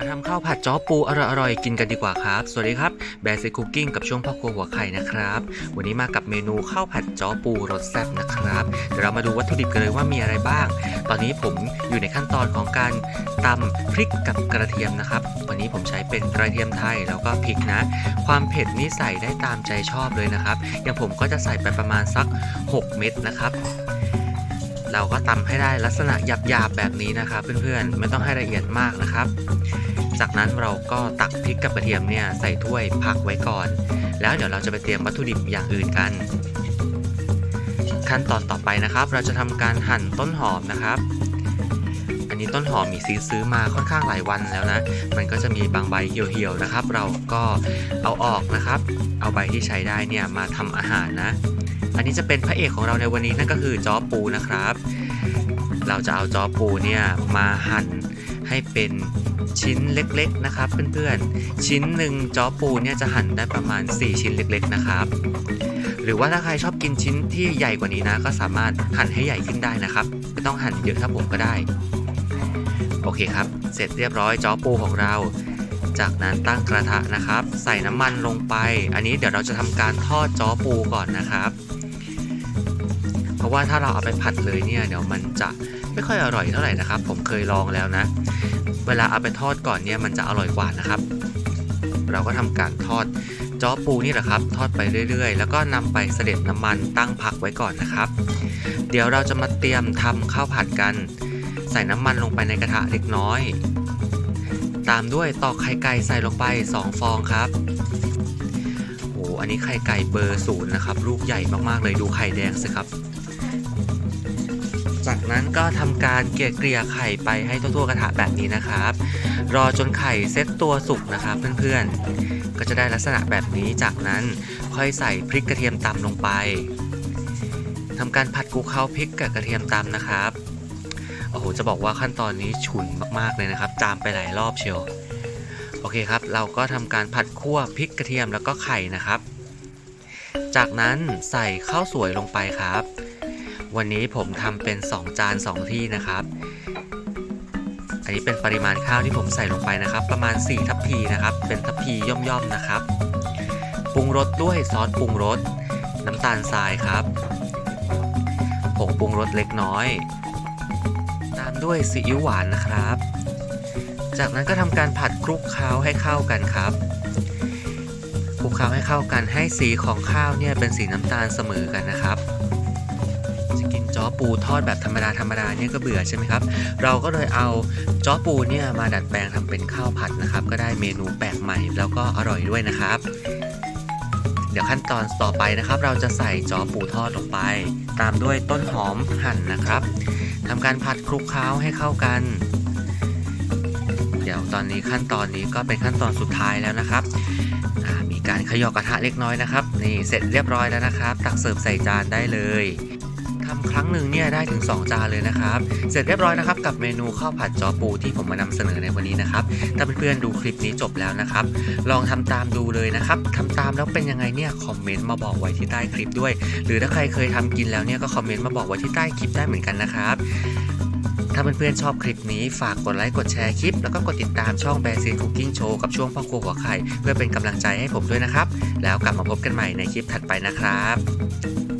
มาทำข้าวผัดจ้อปูอร่อยๆกินกันดีกว่าครับ สวัสดีครับแบร์ซีคุกกิ้งกับช่วงพ่อครัวหัวไข่นะครับ วันนี้มากับเมนูข้าวผัดจ้อปูรสแซ่บนะครับเดี๋ยวเรามาดูวัตถุดิบกันเลยว่ามีอะไรบ้าง ตอนนี้ผมอยู่ในขั้นตอนของการตำพริกกับกระเทียมนะครับ วันนี้ผมใช้เป็นกระเทียมไทยแล้วก็พริกนะ ความเผ็ดนี่ใส่ได้ตามใจชอบเลยนะครับ อย่างผมก็จะใส่ไปประมาณสัก 6 เม็ดนะครับ เราก็ตำให้ได้ลักษณะหยาบๆแบบนี้นะครับ เพื่อนๆไม่ต้องให้ละเอียดมากนะครับ จากนั้นเราก็ตักพริกกับกระเทียมเนี่ยใส่ถ้วยพักไว้ก่อน แล้วเดี๋ยวเราจะไปเตรียมวัตถุดิบอย่างอื่นกัน ขั้นตอนต่อไปนะครับ เราจะทำการหั่นต้นหอมนะครับอันนี้ต้นหอมมีซื้อซื้อมาค่อนข้างหลายวันแล้วนะ มันก็จะมีบางใบเหี่ยวๆนะครับ เราก็เอาออกนะครับ เอาใบที่ใช้ได้เนี่ยมาทำอาหารนะ อันนี้จะเป็นพระเอกของเราในวันนี้นั่นก็คือจอปูนะครับ เราจะเอาจอปูเนี่ยมาหั่นให้เป็นชิ้นเล็กๆนะครับเพื่อนๆ ชิ้นหนึ่งจอปูเนี่ยจะหั่นได้ประมาณ 4 ชิ้นเล็กๆนะครับ หรือว่าถ้าใครชอบกินชิ้นที่ใหญ่กว่านี้นะ ก็สามารถหั่นให้ใหญ่ขึ้นได้นะครับ ไม่ต้องหั่นเยอะถ้าผมก็ได้ โอเคครับ เสร็จเรียบร้อยจอปูของเรา จากนั้นตั้งกระทะนะครับ ใส่น้ำมันลงไป อันนี้เดี๋ยวเราจะทำการทอดจอปูก่อนนะครับะว่าถ้าเราเอาไปผัดเลยเนี่ยเดี๋ยวมันจะไม่ค่อยอร่อยเท่าไหร่นะครับ ผมเคยลองแล้วนะ เวลาเอาไปทอดก่อนเนี่ยมันจะอร่อยกว่านะครับ เราก็ทำการทอดจ้อปูนี่แหละครับ ทอดไปเรื่อยๆ แล้วก็นำไปเสด็จน้ำมันตั้งผักไว้ก่อนนะครับ เดี๋ยวเราจะมาเตรียมทำข้าวผัดกัน ใส่น้ำมันลงไปในกระทะเล็กน้อย ตามด้วยตอกไข่ไก่ใส่ลงไป 2 ฟองครับโอ้อันนี้ไข่ไก่เบอร์ศูนย์นะครับ ลูกใหญ่มากๆเลยดูไข่แดงสิครับ จากนั้นก็ทำการเกลี่ยเกลี่ยไข่ไปให้ทั่วๆกระทะแบบนี้นะครับ รอจนไข่เซ็ตตัวสุกนะครับเพื่อนๆ ก็จะได้ลักษณะแบบนี้จากนั้นค่อยใส่พริกกระเทียมตำลงไปทำการผัดคลุกเคล้าพริกกับกระเทียมตำนะครับโอ้โหจะบอกว่าขั้นตอนนี้ฉุนมากๆเลยนะครับจามไปหลายรอบเชียวโอเคครับ เราก็ทำการผัดคั่วพริกกระเทียมแล้วก็ไข่นะครับ จากนั้นใส่ข้าวสวยลงไปครับ วันนี้ผมทำเป็น 2 จาน 2 ที่นะครับ อันนี้เป็นปริมาณข้าวที่ผมใส่ลงไปนะครับ ประมาณ 4 ทัพพีนะครับ เป็นทัพพีย่อมๆนะครับ ปรุงรสด้วยซอสปรุงรส น้ำตาลทรายครับผงปรุงรสเล็กน้อย ตามด้วยซีอิ๊วหวานนะครับ จากนั้นก็ทำการผัดคลุกเคล้าให้เข้ากันครับคลุกเคล้าให้เข้ากันให้สีของข้าวเนี่ยเป็นสีน้ำตาลเสมอกันนะครับ อปูทอดแบบธรรมดาธรรมดาเนี่ยก็เบื่อใช่ไหมครับ เราก็เลยเอาจ้อปูเนี่ยมาดัดแปลงทำเป็นข้าวผัดนะครับ ก็ได้เมนูแปลกใหม่แล้วก็อร่อยด้วยนะครับ เดี๋ยวขั้นตอนต่อไปนะครับ เราจะใส่จ้อปูทอดลงไป ตามด้วยต้นหอมหั่นนะครับทำการผัดคลุกเคล้าให้เข้ากัน เดี๋ยวตอนนี้ขั้นตอนนี้ก็เป็นขั้นตอนสุดท้ายแล้วนะครับมีการขยอกกระทะเล็กน้อยนะครับ นี่เสร็จเรียบร้อยแล้วนะครับ ตักเสิร์ฟใส่จานได้เลย ทำครั้งหนึ่งเนี่ยได้ถึง 2 จานเลยนะครับ เสร็จเรียบร้อยนะครับกับเมนูข้าวผัดจอปูที่ผมมานำเสนอในวันนี้นะครับ ถ้าเพื่อนๆดูคลิปนี้จบแล้วนะครับ ลองทำตามดูเลยนะครับทำตามแล้วเป็นยังไงเนี่ยคอมเมนต์มาบอกไว้ที่ใต้คลิปด้วย หรือถ้าใครเคยทำกินแล้วเนี่ยก็คอมเมนต์มาบอกไว้ที่ใต้คลิปได้เหมือนกันนะครับถ้าเพื่อนๆชอบคลิปนี้ฝากกดไลค์กดแชร์คลิป แล้วก็กดติดตามช่องแบร์ซีคุกกิ้งโชว์กับช่วงพ่อครัวหัวไข่เพื่อเป็นกำลังใจให้ผมด้วยนะครับ แล้วกลับมาพบกันใหม่ในคลิปถัดไปนะครับ